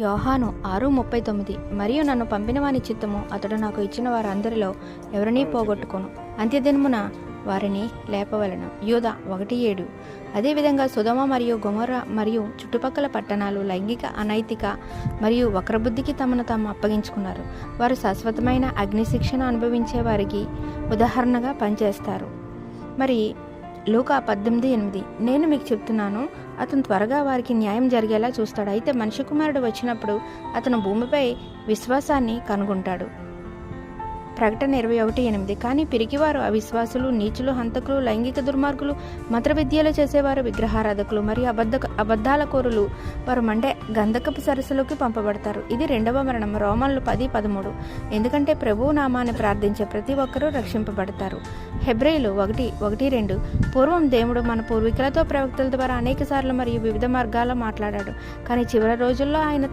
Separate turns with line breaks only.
యోహాను ఆరు ముప్పై తొమ్మిది. మరియు నన్ను పంపిన వాని చిత్తము అతడు నాకు ఇచ్చిన వారందరిలో ఎవరినీ పోగొట్టుకోను. అంత్యదినమున వారిని లేపవలను. యూద ఒకటి ఏడు. అదేవిధంగా సుధమ మరియు గుమర మరియు చుట్టుపక్కల పట్టణాలు లైంగిక అనైతిక మరియు వక్రబుద్ధికి తమను తాము అప్పగించుకున్నారు. వారు శాశ్వతమైన అగ్నిశిక్షణ అనుభవించే వారికి ఉదాహరణగా పనిచేస్తారు. మరి లోక పద్దెనిమిది ఎనిమిది. నేను మీకు చెప్తున్నాను అతను త్వరగా వారికి న్యాయం జరిగేలా చూస్తాడు. అయితే మనిషి కుమారుడు వచ్చినప్పుడు అతను భూమిపై విశ్వాసాన్ని కనుగొంటాడు. ప్రకటన ఇరవై ఒకటి ఎనిమిది. కానీ పిరికివారు అవిశ్వాసులు నీచులు హంతకులు లైంగిక దుర్మార్గులు మంత్ర విద్యలు చేసేవారు విగ్రహారాధకులు మరియు అబద్ధ అబద్ధాల కోరులు వారు మండే గంధకపు సరస్సులోకి పంపబడతారు. ఇది రెండవ మరణం రోమన్లు పది పదమూడు. ఎందుకంటే ప్రభువు నామాన్ని ప్రార్థించే ప్రతి ఒక్కరూ రక్షింపబడతారు. హెబ్రేయులు ఒకటి ఒకటి రెండు. పూర్వం దేవుడు మన పూర్వీకులతో ప్రవక్తల ద్వారా అనేక సార్లు మరియు వివిధ మార్గాల్లో మాట్లాడాడు. కానీ చివరి రోజుల్లో ఆయన